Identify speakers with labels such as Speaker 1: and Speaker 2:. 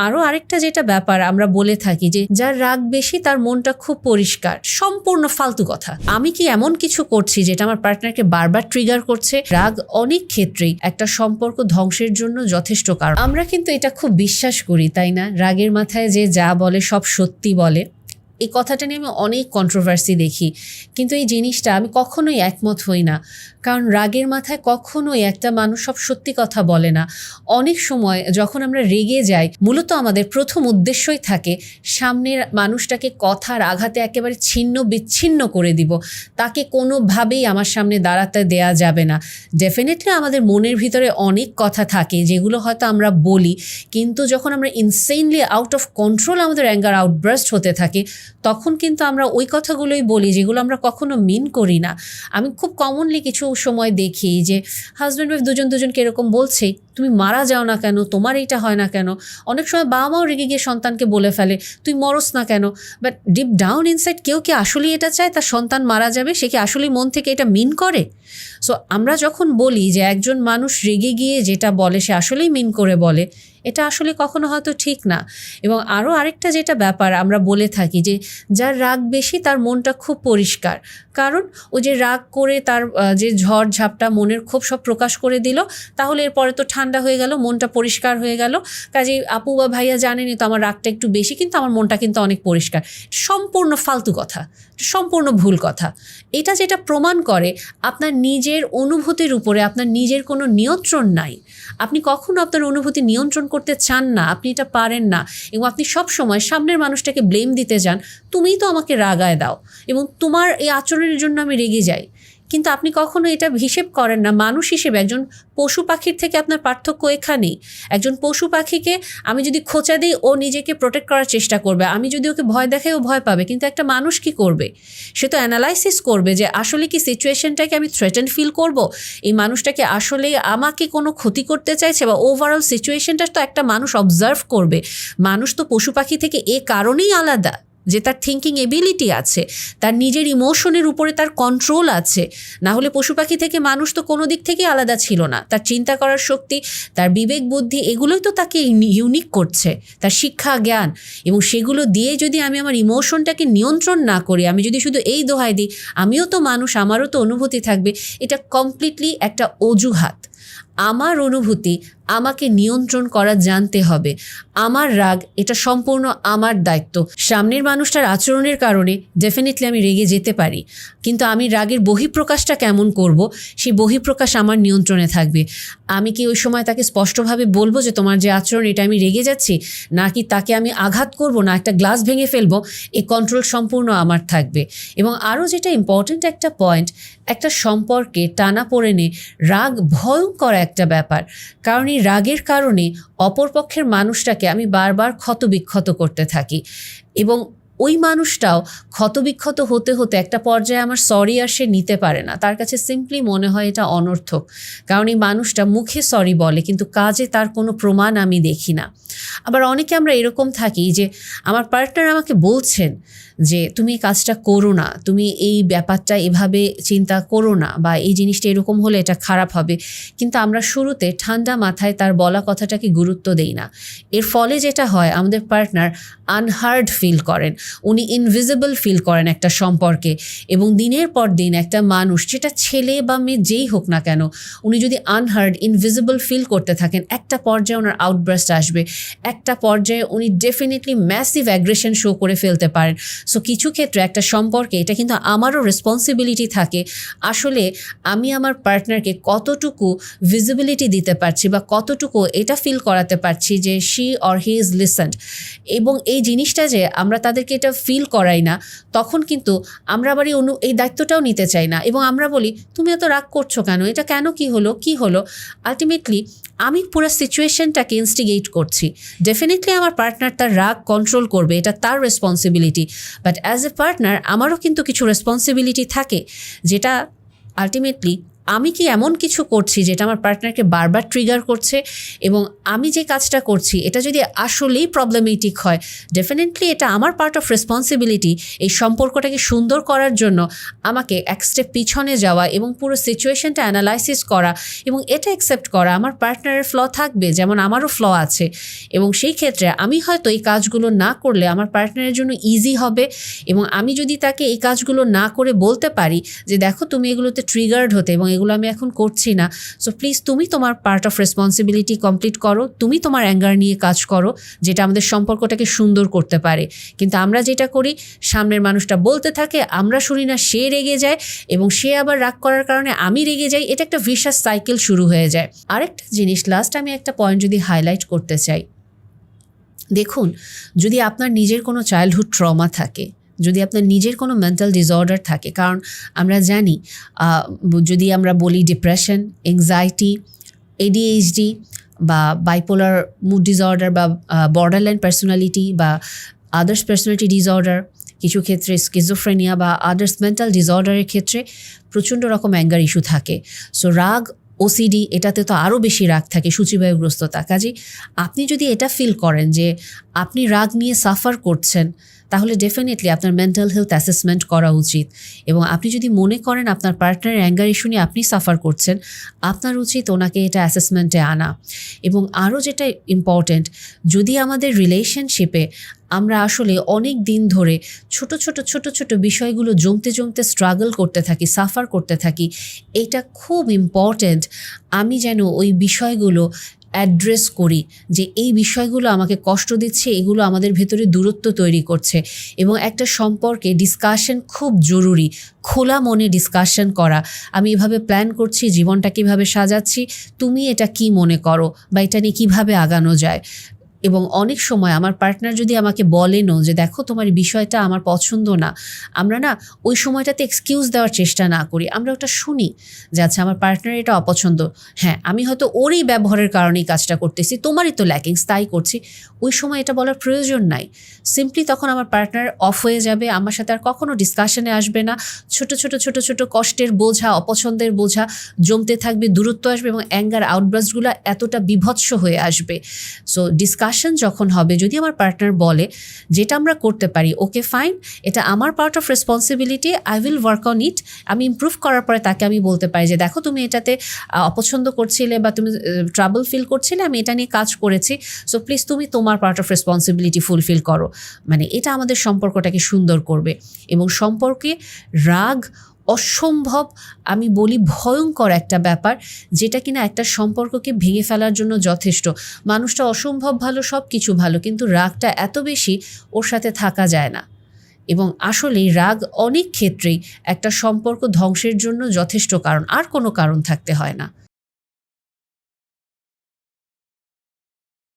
Speaker 1: আরও আরেকটা যেটা ব্যাপার আমরা বলে থাকি যে, যার রাগ বেশি তার মনটা খুব পরিষ্কার, সম্পূর্ণ ফালতু কথা। আমি কি এমন কিছু করছি যেটা আমার পার্টনারকে বারবার ট্রিগার করছে? রাগ অনেক ক্ষেত্রেই একটা সম্পর্ক ধ্বংসের জন্য যথেষ্ট কারণ। আমরা কিন্তু এটা খুব বিশ্বাস করি, তাই না? রাগের মাথায় যে যা বলে সব সত্যি বলে। এই কথাটা নিয়ে আমি অনেক কন্ট্রোভার্সি দেখি। কিন্তু এই জিনিসটা আমি কখনোই একমত হই না। কারণ রাগের মাথায় কখনোই একটা মানুষ সব সত্যি কথা বলে না। অনেক সময় যখন আমরা রেগে যাই, মূলত আমাদের প্রথম উদ্দেশ্যই থাকে সামনের মানুষটাকে কথার আঘাতে একেবারে ছিন্ন বিচ্ছিন্ন করে দিব। তাকে কোনোভাবেই আমার সামনে দাঁড়াতে দেয়া যাবে না। ডেফিনেটলি আমাদের মনের ভিতরে অনেক কথা থাকে, যেগুলো হয়তো আমরা বলি। কিন্তু যখন আমরা ইনসেনলি আউট অফ কন্ট্রোল আমাদের অ্যাঙ্গার আউটব্রাস্ট হতে থাকে তখন কিন্তু আমরা ওই কথাগুলোই বলি যেগুলো আমরা কখনো মিন করি না। আমি খুব কমনলি কিছু সময় দেখি যে হাজব্যান্ড ওয়াইফ দুজন দুজনকে এরকম বলছেই তুমি মারা যাও না কেন? তোমার এইটা হয় না কেন? অনেক সময় বাবা মাও রেগে গিয়ে সন্তানকে বলে ফেলে, তুই মরস না কেন? বাট ডিপ ডাউন ইনসাইড কেউ কি আসলেই এটা চায়? তার সন্তান মারা যাবে, সে কি আসলেই মন থেকে এটা মিন করে? সো আমরা যখন বলি যে একজন মানুষ রেগে গিয়ে যেটা বলে, সে আসলেই মিন করে বলে, এটা আসলে কখনো হয়তো ঠিক না। এবং আরও আরেকটা যেটা ব্যাপার আমরা বলে থাকি যে, যার রাগ বেশি তার মনটা খুব পরিষ্কার। কারণ ও যে রাগ করে তার যে ঝড় ঝাপটা মনের ক্ষোভ সব প্রকাশ করে দিল, তাহলে এরপরে তো ঠান্ডা হয়ে গেল, মনটা পরিষ্কার হয়ে গেল। কাজে আপু বা ভাইয়া জানেনি তো আমার রাগটা একটু বেশি, কিন্তু আমার মনটা কিন্তু অনেক পরিষ্কার। সম্পূর্ণ ফালতু কথা সম্পূর্ণ ভুল কথা। এটা যেটা প্রমাণ করে, আপনার নিজের অনুভূতির উপরে আপনার নিজের কোনো নিয়ন্ত্রণ নাই। আপনি কখনো আপনার অনুভূতি নিয়ন্ত্রণ করতে চান না, আপনি এটা পারেন না, এবং আপনি সব সময় সামনের মানুষটাকে ব্লেম দিতে যান, তুমিই তো আমাকে রাগায় দাও, এবং তোমার এই আচরণের জন্য আমি রেগে যাই। কিন্তু আপনি কখনো এটা হিসেব করেন না। মানুষ হিসেবে একজন পশু পাখির থেকে আপনার পার্থক্য এখানেই। একজন পশু পাখিকে আমি যদি খোঁচা দিই, ও নিজেকে প্রোটেক্ট করার চেষ্টা করবে। আমি যদি ওকে ভয় দেখাই, ও ভয় পাবে। কিন্তু একটা মানুষ কি করবে? সে তো অ্যানালাইসিস করবে যে আসলে কি সিচুয়েশনটাকে আমি থ্রেটেন ফিল করব? এই মানুষটাকে আসলে আমাকে কোনো ক্ষতি করতে চাইছে বা ওভারঅল সিচুয়েশনটা তো একটা মানুষ অবজার্ভ করবে। মানুষ তো পশু পাখি থেকে এ কারণেই আলাদা। যে তার থিঙ্কিং এবিলিটি আছে, তার নিজের ইমোশনের উপরে তার কন্ট্রোল আছে, না হলে পশু পাখি থেকে মানুষ তো কোনো দিক থেকে আলাদা ছিল না। তার চিন্তা করার শক্তি, তার বিবেক বুদ্ধি, এগুলোই তো তাকে ইউনিক করছে। তার শিক্ষা, জ্ঞান, এবং সেগুলো দিয়ে যদি আমি আমার ইমোশনটাকে নিয়ন্ত্রণ না করি, আমি যদি শুধু এই দোহাই দিই, আমিও তো মানুষ, আমারও তো অনুভূতি থাকবে, এটা কমপ্লিটলি একটা অজুহাত। আমার অনুভূতি আমাকে নিয়ন্ত্রণ করা জানতে হবে। আমার রাগ, এটা সম্পূর্ণ আমার দায়িত্ব। সামনের মানুষটার আচরণের কারণে ডেফিনেটলি আমি রেগে যেতে পারি। কিন্তু আমি রাগের বহিঃপ্রকাশটা কেমন করব সেই বহিঃপ্রকাশ আমার নিয়ন্ত্রণে থাকবে। আমি কি ওই সময় তাকে স্পষ্টভাবে বলব যে তোমার যে আচরণ, এটা আমি রেগে যাচ্ছি? নাকি তাকে আমি আঘাত করব, না একটা গ্লাস ভেঙে ফেলব এই কন্ট্রোল সম্পূর্ণ আমার থাকবে। এবং আরও যেটা ইম্পর্ট্যান্ট একটা পয়েন্ট একটা সম্পর্কে টানা পড়েনে রাগ ভয়ঙ্কর একটা ব্যাপার। কারণ এই রাগের কারণে অপরপক্ষের মানুষটাকে আমি বারবার ক্ষতবিক্ষত করতে থাকি। এবং ওই মানুষটাও ক্ষতবিক্ষত হতে হতে একটা পর্যায়ে আমার সরি আর সে নিতে পারে না। তার কাছে সিম্পলি মনে হয় এটা অনর্থক। কারণ এই মানুষটা মুখে সরি বলে, কিন্তু কাজে তার কোনো প্রমাণ আমি দেখি না। আবার অনেকে আমরা এরকম থাকি যে, আমার পার্টনার আমাকে বলছেন যে তুমি কাজটা করো না, তুমি এই ব্যাপারটা এভাবে চিন্তা করো না বা এই জিনিসটা এরকম হলে এটা খারাপ হবে। কিন্তু আমরা শুরুতে ঠান্ডা মাথায় তার বলা কথাটাকে গুরুত্ব দেই না। এর ফলে যেটা হয়, আমাদের পার্টনার আনহার্ড ফিল করেন। উনি ইনভিজিবল ফিল করেন একটা সম্পর্কে এবং দিনের পর দিন একটা মানুষ, যেটা ছেলে বা মেয়ে যেই হোক না কেন, উনি যদি আনহার্ড ইনভিজিবল ফিল করতে থাকেন, একটা পর্যায়ে ওনার আউটব্রাস্ট আসবে। একটা পর্যায়ে উনি ডেফিনেটলি ম্যাসিভ অ্যাগ্রেশন শো করে ফেলতে পারেন। সো কিছু ক্ষেত্রে একটা সম্পর্কে এটা কিন্তু আমারও রেসপন্সিবিলিটি থাকে। আসলে আমি আমার পার্টনারকে কতটুকু ভিজিবিলিটি দিতে পারছি বা কতটুকু এটা ফিল করাতে পারছি যে she or he is listened এবং এই জিনিসটা যে আমরা তাদেরকে এটা ফিল করাই না, তখন কিন্তু আমরা আবার এই অনু এই দায়িত্বটাও নিতে চাই না। এবং আমরা বলি, তুমি এত রাগ করছ কেন? এটা কেন কি হলো? কি হলো? আলটিমেটলি আমি পুরো সিচুয়েশনটাকে ইনস্টিগেট করছি। ডেফিনেটলি আমার পার্টনার তার রাগ কন্ট্রোল করবে, এটা তার responsibility but as a partner আমারও কিন্তু কিছু রেসপন্সিবিলিটি থাকে, যেটা আলটিমেটলি আমি কি এমন কিছু করছি যেটা আমার পার্টনারকে বারবার ট্রিগার করছে এবং আমি যে কাজটা করছি, এটা যদি আসলেই প্রবলেমেটিক হয় ডেফিনেটলি এটা আমার পার্ট অফ রেসপন্সিবিলিটি এই সম্পর্কটাকে সুন্দর করার জন্য আমাকে এক স্টেপ পিছনে যাওয়া এবং পুরো সিচুয়েশনটা অ্যানালাইসিস করা এবং এটা অ্যাকসেপ্ট করা আমার পার্টনারের ফ্ল থাকবে, যেমন আমারও ফ্ল আছে। এবং সেই ক্ষেত্রে আমি হয়তো এই কাজগুলো না করলে আমার পার্টনারের জন্য ইজি হবে এবং আমি যদি তাকে এই কাজগুলো না করে বলতে পারি যে, দেখো তুমি এগুলোতে ট্রিগার্ড হতে এবং এগুলো আমি এখন করছি না। সো প্লিজ তুমি তোমার পার্ট অফ রেসপন্সিবিলিটি কমপ্লিট করো। তুমি তোমার অ্যাঙ্গার নিয়ে কাজ করো, যেটা আমাদের সম্পর্কটাকে সুন্দর করতে পারে। কিন্তু আমরা যেটা করি, সামনের মানুষটা বলতে থাকে, আমরা শুনি না, সে রেগে যায় এবং সে আবার রাগ করার কারণে আমি রেগে যাই, এটা একটা ভিশাস সাইকেল শুরু হয়ে যায়। আরেকটা জিনিস লাস্ট আমি একটা পয়েন্ট যদি হাইলাইট করতে চাই। দেখুন, যদি আপনার নিজের কোনো চাইল্ডহুড ট্রমা থাকে যদি আপনার নিজের কোনো মেন্টাল ডিসঅর্ডার থাকে, কারণ আমরা জানি যদি আমরা বলি ডিপ্রেশন এংজাইটি এডিএইচডি বা বাইপোলার মুড ডিসঅর্ডার বা বর্ডারলাইন পার্সোনালিটি বা আদার্স পার্সোনালিটি ডিসঅর্ডার কিছু ক্ষেত্রে স্কিজোফ্রেনিয়া বা আদার্স মেন্টাল ডিসঅর্ডারের ক্ষেত্রে প্রচণ্ড রকম অ্যাঙ্গার ইস্যু থাকে। সো রাগ ওসিডি এটাতে তো আরও বেশি রাগ থাকে, সূচিবায়ুগ্রস্ততা। কাজে আপনি যদি এটা ফিল করেন যে আপনি রাগ নিয়ে সাফার করছেন তাহলে ডেফিনেটলি আপনার মেন্টাল হেলথ অ্যাসেসমেন্ট করা উচিত। এবং আপনি যদি মনে করেন আপনার পার্টনার অ্যাঙ্গার ইস্যু নিয়ে আপনি সাফার করছেন, আপনার উচিত ওনাকে এটা অ্যাসেসমেন্টে আনা। এবং আরও যেটা ইম্পর্ট্যান্ট যদি আমাদের রিলেশনশিপে আমরা আসলে অনেক দিন ধরে ছোট ছোট ছোট ছোট বিষয়গুলো জমতে জমতে স্ট্রাগল করতে থাকি সাফার করতে থাকি, এটা খুব ইম্পর্ট্যান্ট আমি যেন ওই বিষয়গুলো অ্যাড্রেস করি যে এই বিষয়গুলো আমাকে কষ্ট দিচ্ছে, এগুলো আমাদের ভেতরে দূরত্ব তৈরি করছে এবং একটা সম্পর্কে ডিসকাশন খুব জরুরি, খোলা মনে ডিসকাশন করা। আমি এভাবে প্ল্যান করছি, জীবনটা কীভাবে সাজাচ্ছি, তুমি এটা কি মনে করো বা এটা নিয়ে কীভাবে আগানো যায়? এবং অনেক সময় আমার পার্টনার যদি আমাকে বলেনও যে দেখো তোমার বিষয়টা আমার পছন্দ না, আমরা না ওই সময়টাতে এক্সকিউজ দেওয়ার চেষ্টা না করি। আমরা ওটা শুনি যে আচ্ছা আমার পার্টনার এটা অপছন্দ। হ্যাঁ আমি হয়তো ওরই ব্যবহারের কারণেই কাজটা করতেছি, তোমারই তো ল্যাকিংস তাই করছি। ওই সময় এটা বলার প্রয়োজন নাই। সিম্পলি তখন আমার পার্টনার অফ হয়ে যাবে, আমার সাথে আর কখনো ডিসকাশনে আসবে না। ছোট ছোট ছোট ছোট কষ্টের বোঝা, অপছন্দের বোঝা, জমতে থাকবে, দূরত্ব আসবে এবং অ্যাঙ্গার আউটব্রাস্টগুলো এতটা বিভৎস হয়ে আসবে। সো ডিসকাশন যখন হবে, যদি আমার পার্টনার বলে যেটা আমরা করতে পারি ওকে ফাইন এটা আমার part of responsibility I will work on it আমি ইমপ্রুভ করার পরে তাকে আমি বলতে পারি যে, দেখো, তুমি এটাতে অপছন্দ করছিলে বা তুমি ট্রাবল ফিল করছিলে, আমি এটা নিয়ে কাজ করেছি সো প্লিজ তুমি তোমার পার্ট অফ রেসপন্সিবিলিটি ফুলফিল করো। মানে এটা আমাদের সম্পর্কটাকে সুন্দর করবে এবং সম্পর্কে রাগ অসম্ভব, আমি বলি ভয়ঙ্কর একটা ব্যাপার, যেটা কিনা একটা সম্পর্ককে ভেঙে ফেলার জন্য যথেষ্ট। মানুষটা অসম্ভব ভালো সব কিছু ভালো, কিন্তু রাগটা এত বেশি, ওর সাথে থাকা যায় না। এবং আসলে রাগ অনেক ক্ষেত্রেই একটা সম্পর্ক ধ্বংসের জন্য যথেষ্ট কারণ, আর কোনো কারণ থাকতে হয় না।